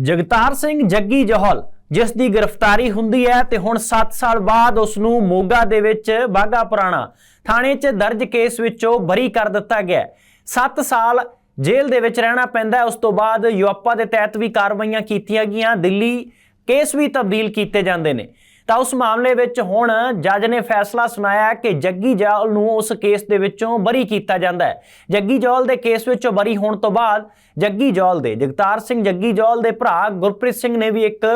ਜਗਤਾਰ ਸਿੰਘ ਜੱਗੀ ਜੋਹਲ, ਜਿਸ ਦੀ ਗ੍ਰਿਫਤਾਰੀ ਹੁੰਦੀ ਹੈ ਤੇ ਹੁਣ 7 ਸਾਲ ਬਾਅਦ ਉਸ ਨੂੰ ਮੋਗਾ ਦੇ ਵਿੱਚ ਬਾਗਾ ਪੁਰਾਣਾ ਥਾਣੇ 'ਚ ਦਰਜ ਕੇਸ ਵਿੱਚੋਂ ਬਰੀ ਕਰ ਦਿੱਤਾ ਗਿਆ ਹੈ। 7 ਸਾਲ ਜੇਲ੍ਹ ਦੇ ਵਿੱਚ ਰਹਿਣਾ ਪੈਂਦਾ ਉਸ ਤੋਂ ਬਾਅਦ ਯੂਐਪਾ ਦੇ ਤਹਿਤ ਵੀ ਕਾਰਵਾਈਆਂ ਕੀਤੀਆਂ ਗਈਆਂ। ਦਿੱਲੀ ਕੇਸ ਵੀ ਤਬਦੀਲ ਕੀਤੇ ਜਾਂਦੇ ਨੇ। ਤਾਂ ਉਸ ਮਾਮਲੇ ਵਿੱਚ ਹੁਣ ਜੱਜ ਨੇ ਫੈਸਲਾ ਸੁਣਾਇਆ ਕਿ ਜੱਗੀ ਜੌਲ ਨੂੰ ਉਸ ਕੇਸ ਦੇ ਵਿੱਚੋਂ ਬਰੀ ਕੀਤਾ ਜਾਂਦਾ ਹੈ। ਜੱਗੀ ਜੌਲ ਦੇ ਕੇਸ ਵਿੱਚੋਂ ਬਰੀ ਹੋਣ ਤੋਂ ਬਾਅਦ ਜੱਗੀ ਜੌਲ ਦੇ ਜਗਤਾਰ ਸਿੰਘ ਜੱਗੀ ਜੌਲ ਦੇ ਭਰਾ ਗੁਰਪ੍ਰੀਤ ਸਿੰਘ ਨੇ ਵੀ ਇੱਕ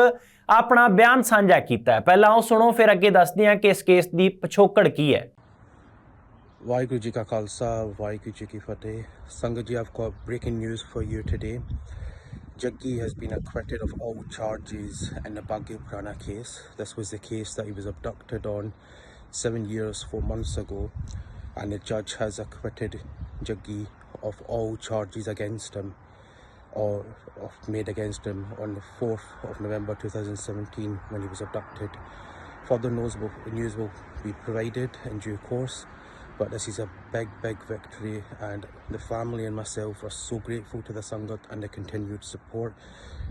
ਆਪਣਾ ਬਿਆਨ ਸਾਂਝਾ ਕੀਤਾ ਹੈ। ਪਹਿਲਾਂ ਉਹ ਸੁਣੋ, ਫਿਰ ਅੱਗੇ ਦੱਸਦੇ ਹਾਂ ਕਿ ਇਸ ਕੇਸ ਦੀ ਪਿਛੋਕੜ ਕੀ ਹੈ। ਵਾਹਿਗੁਰੂ ਜੀ ਕਾ ਖਾਲਸਾ, ਵਾਹਿਗੁਰੂ ਜੀ ਕੀ ਫਤਿਹ। ਸੰਗਤ ਜੀ, I've got breaking news for you today Jaggi has been acquitted of all charges in the Baggy Prana case. This was the case that he was abducted on seven years, four months ago, and the judge has acquitted Jaggi of all charges against him or made against him on the 4th of November 2017 when he was abducted. Further news will, news will be provided in due course, but this is a big, big victory, and the family and myself are so grateful to the Sangat and the continued support.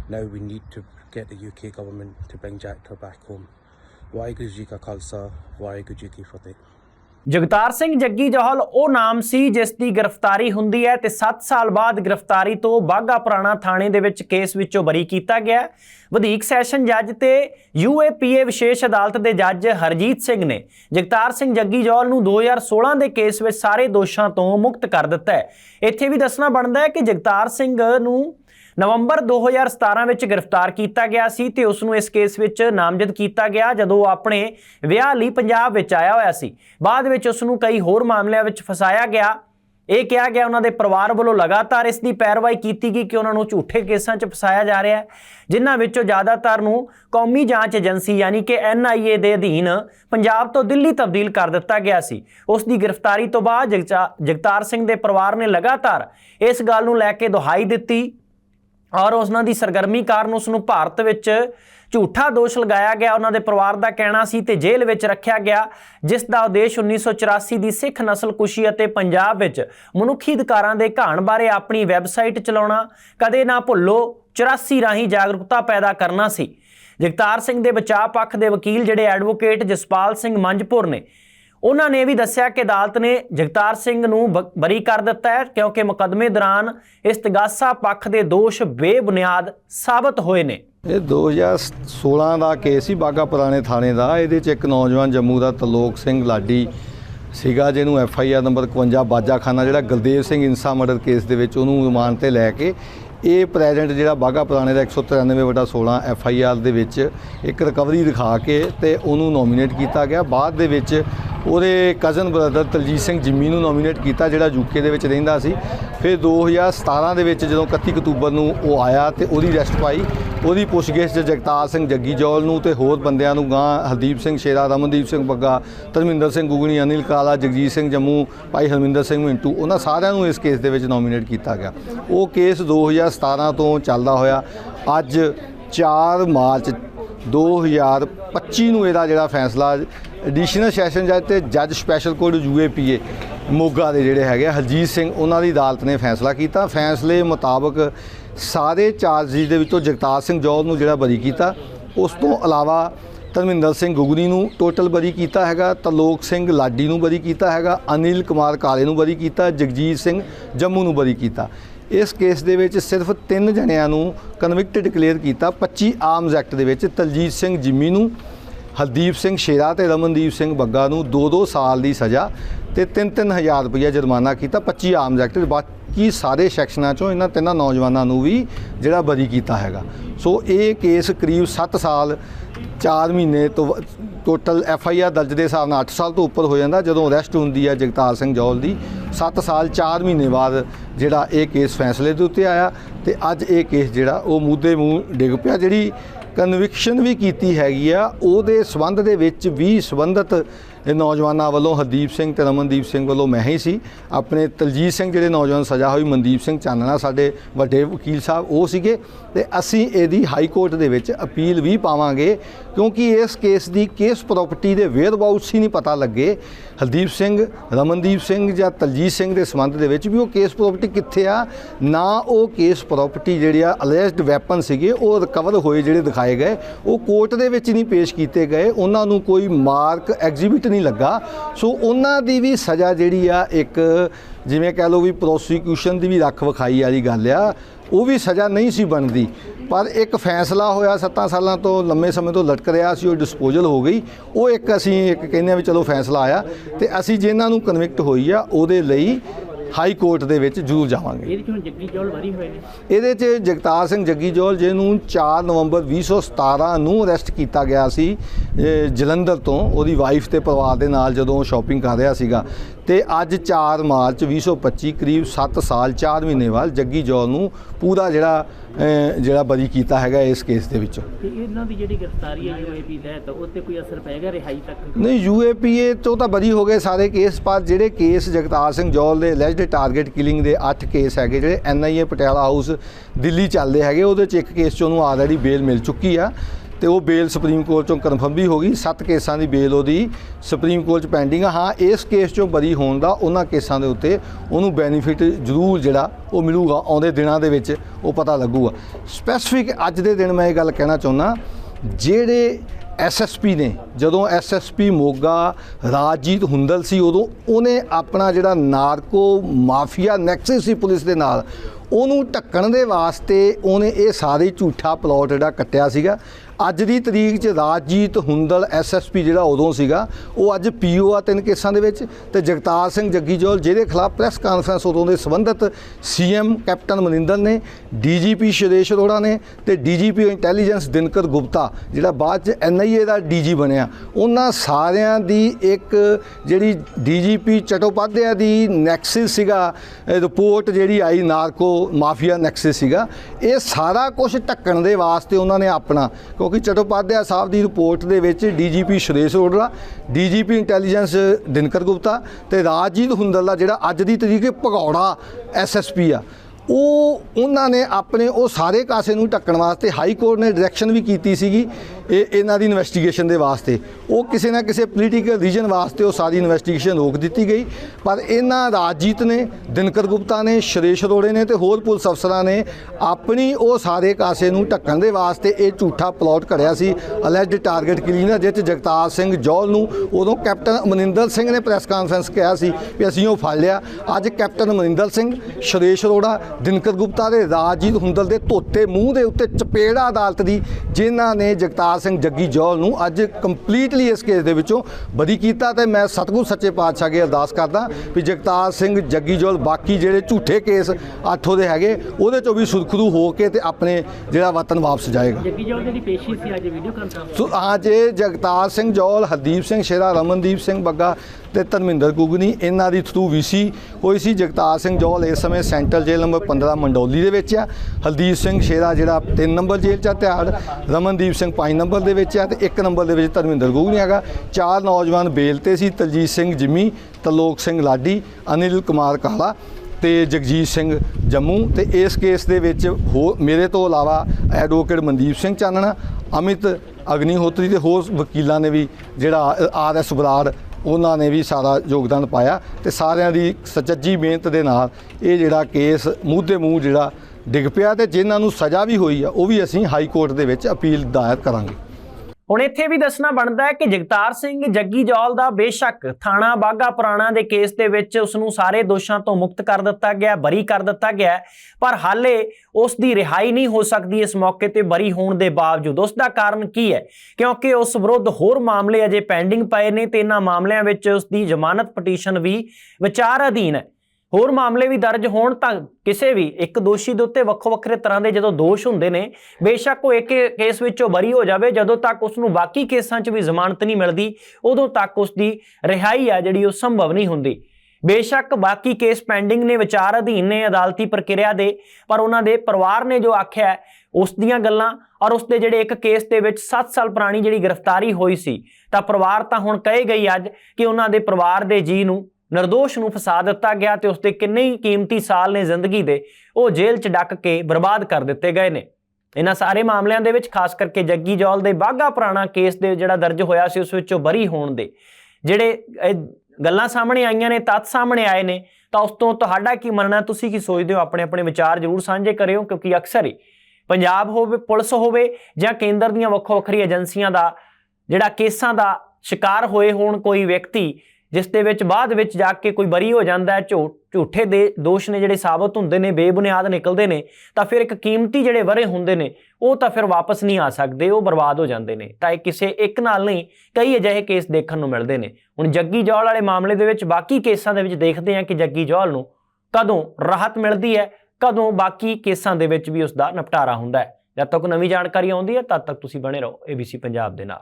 Now we need to get the UK government to bring Jack back home. Waheguru ji ਕਾ ਖਾਲਸਾ ਵਾਹਿਗੁਰੂ ਜੀ ਕੀ ਫਤਿਹ ਜਗਤਾਰ ਸਿੰਘ ਜੱਗੀ ਜੋਹਲ, ਉਹ ਨਾਮ ਸੀ ਜਿਸ ਦੀ ਗ੍ਰਿਫਤਾਰੀ ਹੁੰਦੀ ਹੈ ਤੇ 7 ਸਾਲ ਬਾਅਦ ਗ੍ਰਿਫਤਾਰੀ ਤੋਂ ਬਾਗਾ ਪੁਰਾਣਾ ਥਾਣੇ ਦੇ ਵਿੱਚ ਕੇਸ ਵਿੱਚੋਂ ਬਰੀ ਕੀਤਾ ਗਿਆ ਵਧੀਕ ਸੈਸ਼ਨ ਜੱਜ ਤੇ ਯੂਏਪੀਏ ਵਿਸ਼ੇਸ਼ ਅਦਾਲਤ ਦੇ ਜੱਜ ਹਰਜੀਤ ਸਿੰਘ ਨੇ ਜਗਤਾਰ ਸਿੰਘ ਜੱਗੀ ਜੋਹਲ ਨੂੰ 2016 ਦੇ ਕੇਸ ਵਿੱਚ ਸਾਰੇ ਦੋਸ਼ਾਂ ਤੋਂ ਮੁਕਤ ਕਰ ਦਿੱਤਾ ਹੈ। ਇੱਥੇ ਵੀ ਦੱਸਣਾ ਬਣਦਾ ਹੈ ਕਿ ਜਗਤਾਰ ਸਿੰਘ ਨੂੰ ਨਵੰਬਰ 2017 ਵਿੱਚ ਗ੍ਰਿਫਤਾਰ ਕੀਤਾ ਗਿਆ ਸੀ ਤੇ ਉਸ ਨੂੰ ਇਸ ਕੇਸ ਵਿੱਚ ਨਾਮਜ਼ਦ ਕੀਤਾ ਗਿਆ ਜਦੋਂ ਉਹ ਆਪਣੇ ਵਿਆਹ ਲਈ ਪੰਜਾਬ ਵਿੱਚ ਆਇਆ ਹੋਇਆ ਸੀ। ਬਾਅਦ ਵਿੱਚ ਉਸ ਨੂੰ ਕਈ ਹੋਰ ਮਾਮਲਿਆਂ ਵਿੱਚ ਫਸਾਇਆ ਗਿਆ। ਇਹ ਕਿਹਾ ਗਿਆ ਉਹਨਾਂ ਦੇ ਪਰਿਵਾਰ ਵੱਲੋਂ ਲਗਾਤਾਰ ਇਸ ਦੀ ਪੈਰਵਾਈ ਕੀਤੀ ਗਈ ਕਿ ਉਹਨਾਂ ਨੂੰ ਝੂਠੇ ਕੇਸਾਂ 'ਚ ਫਸਾਇਆ ਜਾ ਰਿਹਾ ਹੈ, ਜਿਨ੍ਹਾਂ ਵਿੱਚੋਂ ਜ਼ਿਆਦਾਤਰ ਨੂੰ ਕੌਮੀ ਜਾਂਚ ਏਜੰਸੀ ਯਾਨੀ ਕਿ ਐਨਆਈਏ ਦੇ ਅਧੀਨ ਪੰਜਾਬ ਤੋਂ ਦਿੱਲੀ ਤਬਦੀਲ ਕਰ ਦਿੱਤਾ ਗਿਆ ਸੀ। ਉਸ ਦੀ ਗ੍ਰਿਫਤਾਰੀ ਤੋਂ ਬਾਅਦ ਜਗਚਾ- ਜਗਤਾਰ ਸਿੰਘ ਦੇ ਪਰਿਵਾਰ ਨੇ ਲਗਾਤਾਰ ਇਸ ਗੱਲ ਨੂੰ ਲੈ ਕੇ ਦੁਹਾਈ ਦਿੱਤੀ। ਔਰ ਉਹਨਾਂ ਦੀ ਸਰਗਰਮੀ ਕਾਰਨ ਉਸ ਨੂੰ ਭਾਰਤ ਵਿੱਚ ਝੂਠਾ ਦੋਸ਼ ਲਗਾਇਆ ਗਿਆ ਉਹਨਾਂ ਦੇ ਪਰਿਵਾਰ ਦਾ ਕਹਿਣਾ ਸੀ ਤੇ ਜੇਲ੍ਹ ਵਿੱਚ ਰੱਖਿਆ ਗਿਆ, ਜਿਸ ਦਾ ਉਦੇਸ਼ 1984 ਦੀ ਸਿੱਖ ਨਸਲਕੁਸ਼ੀ ਅਤੇ ਪੰਜਾਬ ਵਿੱਚ ਮਨੁੱਖੀ ਅਧਿਕਾਰਾਂ ਦੇ ਘਾਣ ਬਾਰੇ ਆਪਣੀ ਵੈਬਸਾਈਟ ਚਲਾਉਣਾ, ਕਦੇ ਨਾ ਭੁੱਲੋ 84 ਰਾਹੀਂ ਜਾਗਰੂਕਤਾ ਪੈਦਾ ਕਰਨਾ ਸੀ। ਜਗਤਾਰ ਸਿੰਘ ਦੇ ਬਚਾਅ ਪੱਖ ਦੇ ਵਕੀਲ ਜਿਹੜੇ ਐਡਵੋਕੇਟ ਜਸਪਾਲ ਸਿੰਘ ਮੰਝਪੁਰ ਨੇ ਉਹਨਾਂ ਨੇ ਇਹ ਵੀ ਦੱਸਿਆ ਕਿ ਅਦਾਲਤ ਨੇ ਜਗਤਾਰ ਸਿੰਘ ਨੂੰ ਬਰੀ ਕਰ ਦਿੱਤਾ ਹੈ ਕਿਉਂਕਿ ਮੁਕੱਦਮੇ ਦੌਰਾਨ ਇਸਤਗਾਸਾ ਪੱਖ ਦੇ ਦੋਸ਼ ਬੇਬੁਨਿਆਦ ਸਾਬਤ ਹੋਏ ਨੇ। ਇਹ 2016 ਦਾ ਕੇਸ ਸੀ ਬਾਗਾ ਪੁਰਾਣੇ ਥਾਣੇ ਦਾ, ਇਹਦੇ ਚ ਇੱਕ ਨੌਜਵਾਨ ਜੰਮੂ ਦਾ ਤਲੋਕ ਸਿੰਘ ਲਾਡੀ ਸੀਗਾ, ਜਿਹਨੂੰ F I R number 51 Bajakhana, ਜਿਹੜਾ ਗਲਦੇਵ ਸਿੰਘ ਇਨਸਾ ਮਰਡਰ ਕੇਸ ਦੇ ਵਿੱਚ ਉਹਨੂੰ ਰਿਮਾਂਡ ਤੇ ਲੈ ਕੇ ਇਹ ਪ੍ਰੈਜ਼ੈਂਟ ਜਿਹੜਾ ਬਾਗਾ ਪੁਰਾਣੇ ਦਾ 193 ਵਟਾ 16 ਐਫ ਆਈ ਆਰ ਦੇ ਵਿੱਚ ਇੱਕ ਰਿਕਵਰੀ ਦਿਖਾ ਕੇ ਤੇ ਉਹਨੂੰ ਨੋਮੀਨੇਟ ਕੀਤਾ ਗਿਆ। ਬਾਅਦ ਦੇ ਵਿੱਚ ਉਹਦੇ cousin brother Taljit Singh Jimmy ਨੂੰ ਨੋਮੀਨੇਟ ਕੀਤਾ, ਜਿਹੜਾ ਯੂਕੇ ਦੇ ਵਿੱਚ ਰਹਿੰਦਾ ਸੀ। ਫਿਰ 2017 ਦੇ ਵਿੱਚ ਜਦੋਂ 31 ਅਕਤੂਬਰ ਨੂੰ ਉਹ ਆਇਆ ਤੇ ਉਹਦੀ ਅਰੈਸਟ ਪਾਈ। ਉਹਦੀ ਪੁੱਛਗਿੱਛ 'ਚ ਜਗਤਾਰ ਸਿੰਘ ਜੱਗੀ ਜੌਲ ਨੂੰ ਤੇ ਹੋਰ ਬੰਦਿਆਂ ਨੂੰ ਗਾਂ ਹਰਦੀਪ ਸਿੰਘ ਸ਼ੇਰਾ, ਰਮਨਦੀਪ ਸਿੰਘ ਬੱਗਾ, ਧਰਮਿੰਦਰ ਸਿੰਘ ਗੁਗਣੀ, ਅਨਿਲ ਕਾਲਾ, ਜਗਜੀਤ ਸਿੰਘ ਜੰਮੂ, ਭਾਈ ਹਰਮਿੰਦਰ ਸਿੰਘ ਮਿੰਟੂ, ਉਹਨਾਂ ਸਾਰਿਆਂ ਨੂੰ ਇਸ ਕੇਸ ਦੇ ਵਿੱਚ ਨੋਮੀਨੇਟ ਕੀਤਾ ਗਿਆ। ਉਹ ਕੇਸ 2017 ਤੋਂ ਚੱਲਦਾ ਹੋਇਆ। ਅੱਜ 4 ਮਾਰਚ 2025 ਨੂੰ ਇਹਦਾ ਜਿਹੜਾ ਫੈਸਲਾ ਐਡੀਸ਼ਨਲ ਸੈਸ਼ਨ ਜੱਜ ਤੇ ਜੱਜ ਸਪੈਸ਼ਲ ਕੋਰਟ ਯੂਏਪੀਏ ਮੋਗਾ ਦੇ ਜਿਹੜੇ ਹੈਗੇ ਹਰਜੀਤ ਸਿੰਘ, ਉਹਨਾਂ ਦੀ ਅਦਾਲਤ ਨੇ ਫੈਸਲਾ ਕੀਤਾ। ਫੈਸਲੇ ਮੁਤਾਬਕ ਸਾਰੇ ਚਾਰਜਿਸ ਦੇ ਵਿੱਚੋਂ ਜਗਤਾਰ ਸਿੰਘ ਜੌਲ ਨੂੰ ਜਿਹੜਾ ਬਰੀ ਕੀਤਾ। ਉਸ ਤੋਂ ਇਲਾਵਾ ਧਰਮਿੰਦਰ ਸਿੰਘ ਗੁਗਨੀ ਨੂੰ ਟੋਟਲ ਬਰੀ ਕੀਤਾ ਹੈਗਾ, ਤਲੋਕ ਸਿੰਘ ਲਾਡੀ ਨੂੰ ਬਰੀ ਕੀਤਾ ਹੈਗਾ, ਅਨਿਲ ਕੁਮਾਰ ਕਾਲੇ ਨੂੰ ਬਰੀ ਕੀਤਾ, ਜਗਜੀਤ ਸਿੰਘ ਜੰਮੂ ਨੂੰ ਬਰੀ ਕੀਤਾ। ਇਸ ਕੇਸ ਦੇ ਵਿੱਚ ਸਿਰਫ ਤਿੰਨ ਜਣਿਆਂ ਨੂੰ ਕਨਵਿਕਟ ਡਿਕਲੇਅਰ ਕੀਤਾ। 25 ਆਰਮਸ ਐਕਟ ਦੇ ਵਿੱਚ ਤਲਜੀਤ ਸਿੰਘ ਜਿੰਮੀ ਨੂੰ, ਹਰਦੀਪ ਸਿੰਘ ਸ਼ੇਰਾ ਤੇ ਰਮਨਦੀਪ ਸਿੰਘ ਬੱਗਾ ਨੂੰ 2-2 ਸਾਲ ਦੀ ਸਜ਼ਾ ਤੇ 3-3000 ਰੁਪਇਆ ਜੁਰਮਾਨਾ ਕੀਤਾ 25 ਆਰਮਸ ਐਕਟ ਬਾਕੀ ਸਾਰੇ ਸੈਕਸ਼ਨਾਂ ਚੋਂ ਇਹਨਾਂ ਤਿੰਨਾਂ ਨੌਜਵਾਨਾਂ ਨੂੰ ਵੀ ਜਿਹੜਾ ਬਰੀ ਕੀਤਾ ਹੈਗਾ। ਸੋ ਇਹ ਕੇਸ ਕਰੀਬ 7 ਸਾਲ 4 ਮਹੀਨੇ ਤੋਂ ਟੋਟਲ ਐਫ ਆਈ ਆਰ ਦਰਜ ਦੇ ਹਿਸਾਬ ਨਾਲ 8 ਸਾਲ ਤੋਂ ਉੱਪਰ ਹੋ ਜਾਂਦਾ, ਜਦੋਂ ਅਰੈਸਟ ਹੁੰਦੀ ਹੈ ਜਗਤਾਰ ਸਿੰਘ ਜੌਲ ਦੀ। 7 ਸਾਲ 4 ਮਹੀਨੇ ਬਾਅਦ ਜਿਹੜਾ ਇਹ ਕੇਸ ਫੈਸਲੇ ਦੇ ਉੱਤੇ ਆਇਆ ਤੇ ਅੱਜ ਇਹ ਕੇਸ ਜਿਹੜਾ ਉਹ ਮੂਧੇ ਮੂੰਹ ਡਿੱਗ ਪਿਆ। ਜਿਹੜੀ ਕਨਵਿਕਸ਼ਨ ਵੀ ਕੀਤੀ ਹੈਗੀ ਆ, ਉਹਦੇ ਸਬੰਧ ਦੇ ਵਿੱਚ ਵੀ ਸੰਬੰਧਿਤ ਇਹ ਨੌਜਵਾਨਾਂ ਵੱਲੋਂ ਹਰਦੀਪ ਸਿੰਘ ਤੇ ਰਮਨਦੀਪ ਸਿੰਘ ਵੱਲੋਂ ਮੈਂ ਹੀ ਸੀ। ਆਪਣੇ ਤਲਜੀਤ ਸਿੰਘ ਜਿਹੜੇ ਨੌਜਵਾਨ ਸਜ਼ਾ ਹੋਈ, ਮਨਦੀਪ ਸਿੰਘ ਚਾਨਣਾ ਸਾਡੇ ਵੱਡੇ ਵਕੀਲ ਸਾਹਿਬ, ਉਹ ਸੀਗੇ। ਤੇ ਅਸੀਂ ਇਹਦੀ ਹਾਈ ਕੋਰਟ ਦੇ ਵਿੱਚ ਅਪੀਲ ਵੀ ਪਾਵਾਂਗੇ, ਕਿਉਂਕਿ ਇਸ ਕੇਸ ਦੀ ਕੇਸ ਪ੍ਰਾਪਰਟੀ ਦੇ ਵੇਅਰ ਅਬਾਊਟਸ ਹੀ ਨਹੀਂ ਪਤਾ ਲੱਗੇ। ਹਰਦੀਪ ਸਿੰਘ, ਰਮਨਦੀਪ ਸਿੰਘ ਜਾਂ ਤਲਜੀਤ ਸਿੰਘ ਦੇ ਸੰਬੰਧ ਦੇ ਵਿੱਚ ਵੀ ਉਹ ਕੇਸ ਪ੍ਰਾਪਰਟੀ ਕਿੱਥੇ ਆ, ਨਾ ਉਹ ਕੇਸ ਪ੍ਰਾਪਰਟੀ ਜਿਹੜੀ ਆ ਅਲੈਜਡ ਵੈਪਨ ਸੀਗੇ, ਉਹ ਰਿਕਵਰ ਹੋਏ ਜਿਹੜੇ ਦਿਖਾਏ ਗਏ, ਉਹ ਕੋਰਟ ਦੇ ਵਿੱਚ ਨਹੀਂ ਪੇਸ਼ ਕੀਤੇ ਗਏ। ਉਹਨਾਂ ਨੂੰ ਕੋਈ ਮਾਰਕ ਐਗਜ਼ੀਬਿਟ ਨਹੀਂ ਲੱਗਾ। ਸੋ ਉਹਨਾਂ ਦੀ ਵੀ ਸਜ਼ਾ ਜਿਹੜੀ ਆ, ਇੱਕ ਜਿਵੇਂ ਕਹਿ ਲਓ ਵੀ ਪ੍ਰੋਸੀਕਿਊਸ਼ਨ ਦੀ ਵੀ ਰੱਖ ਵਿਖਾਈ ਵਾਲੀ ਗੱਲ ਆ, ਉਹ ਵੀ ਸਜ਼ਾ ਨਹੀਂ ਸੀ ਬਣਦੀ। ਪਰ ਇੱਕ ਫੈਸਲਾ ਹੋਇਆ 7 ਸਾਲਾਂ ਤੋਂ, ਲੰਮੇ ਸਮੇਂ ਤੋਂ ਲਟਕ ਰਿਹਾ ਸੀ, ਉਹ ਡਿਸਪੋਜ਼ਲ ਹੋ ਗਈ। ਉਹ ਇੱਕ ਅਸੀਂ ਇੱਕ ਕਹਿੰਦੇ ਆ ਵੀ ਚਲੋ ਫੈਸਲਾ ਆਇਆ ਤੇ ਅਸੀਂ ਜਿਨ੍ਹਾਂ ਨੂੰ ਕਨਵਿਕਟ ਹੋਈ ਆ, ਉਹਦੇ ਲਈ ਹਾਈ ਕੋਰਟ ਦੇ ਵਿੱਚ ਜ਼ਰੂਰ ਜਾਵਾਂਗੇ। ਇਹਦੇ ਚ ਜੱਗੀ ਚੌਲ ਵਰੀ ਹੋਏ ਨੇ। ਇਹਦੇ 'ਚ ਜਗਤਾਰ ਸਿੰਘ ਜੱਗੀ ਜੋਲ ਜਿਹਨੂੰ 4 ਨਵੰਬਰ 2017 ਨੂੰ ਅਰੈਸਟ ਕੀਤਾ ਗਿਆ ਸੀ ਜਲੰਧਰ ਤੋਂ ਉਹਦੀ ਵਾਈਫ ਤੇ ਪਰਿਵਾਰ ਦੇ ਨਾਲ ਜਦੋਂ ਸ਼ਾਪਿੰਗ ਕਰ ਰਿਹਾ ਸੀਗਾ। ਤੇ ਅੱਜ 4 ਮਾਰਚ 2025 ਕਰੀਬ 7 ਸਾਲ 4 ਮਹੀਨੇ ਬਾਅਦ ਜੱਗੀ ਜੋਲ ਨੂੰ ਪੂਰਾ ਜਿਹੜਾ ਜਿਹੜਾ ਬਰੀ ਕੀਤਾ ਹੈਗਾ ਇਸ ਕੇਸ ਦੇ ਵਿੱਚੋਂ। ਤੇ ਇਹਨਾਂ ਦੀ ਜਿਹੜੀ ਗ੍ਰਿਫਤਾਰੀ ਹੈ ਯੂਏਪੀ ਤਹਿਤ ਉਹ ਤੇ ਕੋਈ ਅਸਰ ਪਏਗਾ ਰਿਹਾਈ ਤੱਕ? ਨਹੀਂ ਯੂਏਪੀਏ ਤੋਂ ਤਾਂ ਬਰੀ ਹੋ ਗਏ ਸਾਰੇ ਕੇਸ ਪਰ ਜਿਹੜੇ ਕੇਸ ਜਗਤਾਰ ਸਿੰਘ ਜੌਲ ਦੇ ਅਲੈਜਡ ਟਾਰਗੇਟ ਕਿਲਿੰਗ ਦੇ 8 ਕੇਸ ਹੈਗੇ ਜਿਹੜੇ ਐਨਆਈਏ ਪਟਿਆਲਾ ਹਾਊਸ ਦਿੱਲੀ ਚੱਲਦੇ ਹੈਗੇ ਉਹਦੇ ਚ ਇੱਕ ਕੇਸ ਚ ਉਹਨੂੰ ਆਲਰੇਡੀ ਬੇਲ ਮਿਲ ਚੁੱਕੀ ਆ। ਤੇ ਉਹ ਬੇਲ ਸੁਪਰੀਮ ਕੋਰਟ ਚੋਂ ਕਨਫਰਮ ਵੀ ਹੋ ਗਈ। ਸੱਤ ਕੇਸਾਂ ਦੀ ਬੇਲ ਉਹਦੀ ਸੁਪਰੀਮ ਕੋਰਟ ਚ ਪੈਂਡਿੰਗ ਆ। ਹਾਂ, ਇਸ ਕੇਸ ਚੋਂ ਬਰੀ ਹੋਣ ਦਾ ਉਹਨਾਂ ਕੇਸਾਂ ਦੇ ਉੱਤੇ ਉਹਨੂੰ ਬੈਨੀਫਿਟ ਜ਼ਰੂਰ ਜਿਹੜਾ ਉਹ ਮਿਲੂਗਾ, ਆਉਂਦੇ ਦਿਨਾਂ ਦੇ ਵਿੱਚ ਉਹ ਪਤਾ ਲੱਗੂਗਾ। ਸਪੈਸੀਫਿਕ ਅੱਜ ਦੇ ਦਿਨ ਮੈਂ ਇਹ ਗੱਲ ਕਹਿਣਾ ਚਾਹੁੰਦਾ, ਜਿਹੜੇ ਐਸਐਸਪੀ ਨੇ, ਜਦੋਂ ਐਸਐਸਪੀ ਮੋਗਾ ਰਾਜਜੀਤ ਹੁੰਦਲ ਸੀ, ਉਦੋਂ ਉਹਨੇ ਆਪਣਾ ਜਿਹੜਾ ਨਾਰਕੋ ਮਾਫੀਆ ਨੈਕਸਸ ਸੀ ਪੁਲਿਸ ਦੇ ਨਾਲ, ਉਹਨੂੰ ਢੱਕਣ ਦੇ ਵਾਸਤੇ ਉਹਨੇ ਇਹ ਸਾਰੇ ਝੂਠਾ ਪਲਾਟ ਜਿਹੜਾ ਕੱਟਿਆ ਸੀਗਾ। ਅੱਜ ਦੀ ਤਰੀਕ 'ਚ ਰਾਜਜੀਤ ਹੁੰਦਲ ਐਸਐਸਪੀ ਜਿਹੜਾ ਉਦੋਂ ਸੀਗਾ, ਉਹ ਅੱਜ ਪੀਓ ਆ ਤਿੰਨ ਕੇਸਾਂ ਦੇ ਵਿੱਚ ਤੇ ਜਗਤਾਰ ਸਿੰਘ ਜੱਗੀ ਜੋਲ ਜਿਹਦੇ ਖਿਲਾਫ ਪ੍ਰੈਸ ਕਾਨਫਰੰਸ ਉਦੋਂ ਦੇ ਸੰਬੰਧਤ ਸੀਐਮ ਕੈਪਟਨ ਮਨਿੰਦਰ ਨੇ ਡੀਜੀਪੀ ਸ਼੍ਰੇਸ਼ ਅਰੋੜਾ ਨੇ ਤੇ ਡੀਜੀਪੀ ਇੰਟੈਲੀਜੈਂਸ ਦਿਨਕਰ ਗੁਪਤਾ, ਜਿਹੜਾ ਬਾਅਦ 'ਚ ਐਨਆਈਏ ਦਾ ਡੀਜੀ ਬਣਿਆ। ਉਹਨਾਂ ਸਾਰਿਆਂ ਦੀ ਇੱਕ ਜਿਹੜੀ ਡੀਜੀਪੀ ਚਟੋਪਾਧਿਆ ਦੀ ਨੈਕਸਿਸ ਸੀਗਾ ਰਿਪੋਰਟ ਜਿਹੜੀ ਆਈ ਨਾਰਕੋ ਮਾਫੀਆ ਨੈਕਸਿਸ ਸੀਗਾ, ਇਹ ਸਾਰਾ ਕੁਝ ਢੱਕਣ ਦੇ ਵਾਸਤੇ ਉਹਨਾਂ ਨੇ ਆਪਣਾ ਕਿਉਂਕਿ ਚਟੋਪਾਧਿਆ ਸਾਹਿਬ ਦੀ ਰਿਪੋਰਟ ਦੇ ਵਿੱਚ DGP Shresh Arora, DGP intelligence Dinkar Gupta ਤੇ ਰਾਜਜੀਤ ਹੁੰਦਲ ਦਾ ਜਿਹੜਾ ਅੱਜ ਦੀ ਤਰੀਕੇ ਭਗੌੜਾ ਐਸਐਸਪੀ ਆ। ਉਹ, ਉਹਨਾਂ ਨੇ ਆਪਣੇ, ਉਹ ਸਾਰੇ ਕਾਸੇ ਨੂੰ ਢੱਕਣ ਵਾਸਤੇ ਹਾਈ ਕੋਰਟ ਨੇ ਡਾਇਰੈਕਸ਼ਨ ਵੀ ਕੀਤੀ ਸੀਗੀ। ਇਹ ਇਹਨਾਂ ਦੀ ਇਨਵੈਸਟੀਗੇਸ਼ਨ ਦੇ ਵਾਸਤੇ। ਉਹ ਕਿਸੇ ਨਾ ਕਿਸੇ ਪੋਲੀਟੀਕਲ ਰੀਜਨ ਵਾਸਤੇ ਉਹ ਸਾਰੀ ਇਨਵੈਸਟੀਗੇਸ਼ਨ ਰੋਕ ਦਿੱਤੀ ਗਈ। ਪਰ ਇਹਨਾਂ ਰਾਜਜੀਤ ਨੇ, ਦਿਨਕਰ ਗੁਪਤਾ ਨੇ, ਸ਼੍ਰੇਸ਼ ਅਰੋੜੇ ਨੇ ਤੇ ਹੋਰ ਪੁਲਿਸ ਅਫਸਰਾਂ ਨੇ ਆਪਣੀ ਉਹ ਸਾਰੇ ਕਾਸੇ ਨੂੰ ਢੱਕਣ ਦੇ ਵਾਸਤੇ ਇਹ ਝੂਠਾ ਪਲਾਟ ਘੜਿਆ ਸੀ। ਅਲੈਜਡ ਟਾਰਗੇਟ ਕਲੀਨਰ ਜਿਹ 'ਚ ਜਗਤਾਰ ਸਿੰਘ ਜੌਲ ਨੂੰ। ਉਦੋਂ ਕੈਪਟਨ ਮਨਿੰਦਰ ਸਿੰਘ ਨੇ ਪ੍ਰੈਸ ਕਾਨਫਰੰਸ ਕਿਹਾ ਸੀ ਵੀ ਅਸੀਂ ਉਹ ਫੜ ਲਿਆ। ਅੱਜ ਕੈਪਟਨ ਮਨਿੰਦਰ ਸਿੰਘ, ਸ਼੍ਰੇਸ਼ ਅਰੋੜਾ, ਦਿਨਕਰ ਗੁਪਤਾ ਦੇ ਰਾਜਜੀਤ ਹੁੰਦਲ ਦੇ ਧੋਤੇ ਮੂੰਹ ਦੇ ਉੱਤੇ ਚਪੇੜਾ ਅਦਾਲਤ ਦੀ, ਜਿਨ੍ਹਾਂ ਨੇ ਜਗਤਾਰ ਸਿੰਘ ਜੱਗੀ ਜੌਲ ਨੂੰ ਅੱਜ ਕੰਪਲੀਟਲੀ ਇਸ ਕੇਸ ਦੇ ਵਿੱਚੋਂ ਬਰੀ ਕੀਤਾ ਤੇ ਮੈਂ ਸਤਿਗੁਰ ਸੱਚੇ ਪਾਤਸ਼ਾਹ ਅੱਗੇ ਅਰਦਾਸ ਕਰਦਾ ਵੀ ਜਗਤਾਰ ਸਿੰਘ ਜੱਗੀ ਜੌਲ ਬਾਕੀ ਜਿਹੜੇ ਝੂਠੇ ਕੇਸ ਅੱਠੋ ਦੇ ਹੈਗੇ ਉਹਦੇ ਚੋਂ ਵੀ ਸੁਰਖਰੂ ਹੋ ਕੇ ਤੇ ਆਪਣੇ ਜਿਹੜਾ ਵਤਨ ਵਾਪਸ ਜਾਏਗਾ। ਜੱਗੀ ਚੌਲ ਦੀ ਪੇਸ਼ੀ ਸੀ ਅੱਜ ਵੀਡੀਓ ਕਾਨਫਰੰਸ ਸੋ ਅੱਜ ਜਗਤਾਰ ਸਿੰਘ ਜੌਲ ਹਰਦੀਪ ਸਿੰਘ ਸ਼ੇਰਾ ਰਮਨਦੀਪ ਸਿੰਘ ਬੱਗਾ ਤੇ ਧਰਮਿੰਦਰ ਗੁਗਨੀ ਇਹਨਾਂ ਦੀ ਥਰੂ ਵੀਸੀ ਹੋਈ ਸੀ ਜਗਤਾਰ ਸਿੰਘ ਜੋਲ ਇਸ ਸਮੇਂ ਸੈਂਟਰਲ ਜੇਲ੍ਹ ਨੰਬਰ 15 ਮੰਡੌਲੀ ਦੇ ਵਿੱਚ ਆ। ਹਲਦੀਪ ਸਿੰਘ ਸ਼ੇਰਾ ਜਿਹੜਾ 3 ਨੰਬਰ ਜੇਲ੍ਹ 'ਚ ਆ ਤਿਹਾੜ, ਰਮਨਦੀਪ ਸਿੰਘ 5 ਨੰਬਰ ਦੇ ਵਿੱਚ ਆ ਤੇ 1 ਨੰਬਰ ਦੇ ਵਿੱਚ ਧਰਮਿੰਦਰ ਗੁਗਨੀ ਹੈਗਾ। ਚਾਰ ਨੌਜਵਾਨ ਬੇਲ ਤੇ ਸੀ ਤਲਜੀਤ ਸਿੰਘ ਜਿੰਮੀ, ਤਲੋਕ ਸਿੰਘ ਲਾਡੀ, ਅਨਿਲ ਕੁਮਾਰ ਕਾਲਾ ਤੇ ਜਗਜੀਤ ਸਿੰਘ ਜੰਮੂ ਤੇ ਇਸ ਕੇਸ ਦੇ ਵਿੱਚ ਹੋ ਮੇਰੇ ਤੋਂ ਇਲਾਵਾ ਐਡਵੋਕੇਟ ਮਨਦੀਪ ਸਿੰਘ ਚਾਨਣਾ, ਅਮਿਤ ਅਗਨੀਹੋਤਰੀ ਤੇ ਹੋਰ ਵਕੀਲਾਂ ਨੇ ਵੀ ਜਿਹੜਾ ਆਰ ਐਸ ਬਰਾੜ ਉਹਨਾਂ ਨੇ ਵੀ ਸਾਰਾ ਯੋਗਦਾਨ ਪਾਇਆ ਤੇ ਸਾਰਿਆਂ ਦੀ ਸਚੱਜੀ ਮਿਹਨਤ ਦੇ ਨਾਲ ਇਹ ਜਿਹੜਾ ਕੇਸ ਮੂੰਹ ਦੇ ਮੂੰਹ ਜਿਹੜਾ ਡਿੱਗ ਪਿਆ ਤੇ ਜਿਨ੍ਹਾਂ ਨੂੰ ਸਜ਼ਾ ਵੀ ਹੋਈ ਆ, ਉਹ ਵੀ ਅਸੀਂ ਹਾਈ ਕੋਰਟ ਦੇ ਵਿੱਚ ਅਪੀਲ ਦਾਇਰ ਕਰਾਂਗੇ। ਹੁਣ ਇੱਥੇ ਵੀ ਦੱਸਣਾ ਬਣਦਾ ਹੈ ਕਿ ਜਗਤਾਰ ਸਿੰਘ ਜੱਗੀ ਜੌਲ ਦਾ ਬੇਸ਼ੱਕ ਥਾਣਾ ਬਾਗਾ ਪੁਰਾਣਾ ਦੇ ਕੇਸ ਦੇ ਵਿੱਚ ਉਸ ਨੂੰ ਸਾਰੇ ਦੋਸ਼ਾਂ ਤੋਂ ਮੁਕਤ ਕਰ ਦਿੱਤਾ ਗਿਆ, ਬਰੀ ਕਰ ਦਿੱਤਾ ਗਿਆ ਪਰ ਹਾਲੇ ਉਸ ਦੀ ਰਿਹਾਈ ਨਹੀਂ ਹੋ ਸਕਦੀ ਇਸ ਮੌਕੇ ਤੇ ਬਰੀ ਹੋਣ ਦੇ ਬਾਵਜੂਦ। ਉਸ ਦਾ ਕਾਰਨ ਕੀ ਹੈ? ਕਿਉਂਕਿ ਉਸ ਵਿਰੁੱਧ ਹੋਰ ਮਾਮਲੇ ਅਜੇ ਪੈਂਡਿੰਗ ਪਏ ਨੇ ਤੇ ਇਹਨਾਂ ਮਾਮਲਿਆਂ ਵਿੱਚ ਉਸ ਦੀ ਜ਼ਮਾਨਤ ਪਟੀਸ਼ਨ ਵੀ ਵਿਚਾਰ ਅਧੀਨ ਹੈ। ਹੋਰ ਮਾਮਲੇ ਵੀ ਦਰਜ ਹੋਣ ਤਾਂ ਕਿਸੇ ਵੀ ਇੱਕ ਦੋਸ਼ੀ ਦੇ ਉੱਤੇ ਵੱਖੋ ਵੱਖਰੇ ਤਰ੍ਹਾਂ ਦੇ ਜਦੋਂ ਦੋਸ਼ ਹੁੰਦੇ ਨੇ, ਬੇਸ਼ੱਕ ਉਹ ਇੱਕ ਕੇਸ ਵਿੱਚੋਂ ਬਰੀ ਹੋ ਜਾਵੇ, ਜਦੋਂ ਤੱਕ ਉਸ ਨੂੰ ਬਾਕੀ ਕੇਸਾਂ 'ਚ ਵੀ ਜ਼ਮਾਨਤ ਨਹੀਂ ਮਿਲਦੀ, ਉਦੋਂ ਤੱਕ ਉਸ ਦੀ ਰਿਹਾਈ ਆ ਜਿਹੜੀ ਉਹ ਸੰਭਵ ਨਹੀਂ ਹੁੰਦੀ। ਬੇਸ਼ੱਕ ਬਾਕੀ ਕੇਸ ਪੈਂਡਿੰਗ ਨੇ ਵਿਚਾਰ ਅਧੀਨ ਨੇ ਅਦਾਲਤੀ ਪ੍ਰਕਿਰਿਆ ਦੇ, ਪਰ ਉਹਨਾਂ ਦੇ ਪਰਿਵਾਰ ਨੇ ਜੋ ਆਖਿਆ ਉਸ ਦੀਆਂ ਗੱਲਾਂ ਔਰ ਉਸ ਦੇ ਜਿਹੜੇ ਇੱਕ ਕੇਸ ਦੇ ਵਿੱਚ 7 ਸਾਲ ਪੁਰਾਣੀ ਜਿਹੜੀ ਗ੍ਰਿਫਤਾਰੀ ਹੋਈ ਸੀ, ਤਾਂ ਪਰਿਵਾਰ ਤਾਂ ਹੁਣ ਕਹੇ ਗਈ ਅੱਜ ਕਿ ਉਹਨਾਂ ਦੇ ਪਰਿਵਾਰ ਦੇ ਜੀ ਨੂੰ ਨਿਰਦੋਸ਼ ਨੂੰ ਫਸਾ ਦਿੱਤਾ ਗਿਆ ਤੇ ਉਸਦੇ ਕਿੰਨੇ ਹੀ ਕੀਮਤੀ ਸਾਲ ਨੇ ਜ਼ਿੰਦਗੀ ਦੇ ਉਹ ਜੇਲ੍ਹ 'ਚ ਡੱਕ ਕੇ ਬਰਬਾਦ ਕਰ ਦਿੱਤੇ ਗਏ ਨੇ। ਇਹਨਾਂ ਸਾਰੇ ਮਾਮਲਿਆਂ ਦੇ ਵਿੱਚ ਖਾਸ ਕਰਕੇ ਜੱਗੀ ਜੌਲ ਦੇ ਬਾਗਾ ਪੁਰਾਣਾ ਕੇਸ ਦੇ ਜਿਹੜਾ ਦਰਜ ਹੋਇਆ ਸੀ, ਉਸ ਵਿੱਚੋਂ ਬਰੀ ਹੋਣ ਦੇ। ਜਿਹੜੇ ਗੱਲਾਂ ਸਾਹਮਣੇ ਆਈਆਂ ਨੇ, ਤੱਥ ਸਾਹਮਣੇ ਆਏ ਨੇ, ਤਾਂ ਉਸ ਤੋਂ ਤੁਹਾਡਾ ਕੀ ਮੰਨਣਾ, ਤੁਸੀਂ ਕੀ ਸੋਚਦੇ ਹੋ? ਆਪਣੇ ਆਪਣੇ ਵਿਚਾਰ ਜ਼ਰੂਰ ਸਾਂਝੇ ਕਰਿਓ, ਕਿਉਂਕਿ ਅਕਸਰ ਹੀ ਪੰਜਾਬ ਹੋਵੇ, ਪੁਲਿਸ ਹੋਵੇ ਜਾਂ ਕੇਂਦਰ ਦੀਆਂ ਵੱਖੋ ਵੱਖਰੀ ਏਜੰਸੀਆਂ ਦਾ ਜਿਹੜਾ ਕੇਸਾਂ ਦਾ ਸ਼ਿਕਾਰ ਹੋਏ ਹੋਣ ਕੋਈ ਵਿਅਕਤੀ ਜਿਸ ਦੇ ਵਿੱਚ ਬਾਅਦ ਵਿੱਚ ਜਾ ਕੇ ਕੋਈ ਬਰੀ ਹੋ ਜਾਂਦਾ ਹੈ, ਝੂ- ਝੂਠੇ ਦੇ ਦੋਸ਼ ਨੇ ਜਿਹੜੇ ਸਾਬਤ ਹੁੰਦੇ ਨੇ, ਬੇਬੁਨਿਆਦ ਨਿਕਲਦੇ ਨੇ, ਤਾਂ ਫਿਰ ਇੱਕ ਕੀਮਤੀ ਜਿਹੜੇ ਵਰੇ ਹੁੰਦੇ ਨੇ, ਉਹ ਤਾਂ ਫਿਰ ਵਾਪਸ ਨਹੀਂ ਆ ਸਕਦੇ, ਉਹ ਬਰਬਾਦ ਹੋ ਜਾਂਦੇ ਨੇ। ਤਾਂ ਇਹ ਕਿਸੇ ਇੱਕ ਨਾਲ ਨਹੀਂ, ਕਈ ਅਜਿਹੇ ਕੇਸ ਦੇਖਣ ਨੂੰ ਮਿਲਦੇ ਨੇ। ਹੁਣ ਜੱਗੀ ਜੌਲ ਵਾਲੇ ਮਾਮਲੇ ਦੇ ਵਿੱਚ ਬਾਕੀ ਕੇਸਾਂ ਦੇ ਵਿੱਚ ਦੇਖਦੇ ਹਾਂ ਕਿ ਜੱਗੀ ਜੌਲ ਨੂੰ ਕਦੋਂ ਰਾਹਤ ਮਿਲਦੀ ਹੈ, ਕਦੋਂ ਬਾਕੀ ਕੇਸਾਂ ਦੇ ਵਿੱਚ ਵੀ ਉਸ ਦਾ ਨਿਪਟਾਰਾ ਹੁੰਦਾ ਹੈ। ਜਦ ਤੱਕ ਨਵੀਂ ਜਾਣਕਾਰੀ ਆਉਂਦੀ ਹੈ, ਤਦ ਤੱਕ ਤੁਸੀਂ ਬਣੇ ਰਹੋ ABC ਪੰਜਾਬ ਦੇ ਨਾਲ।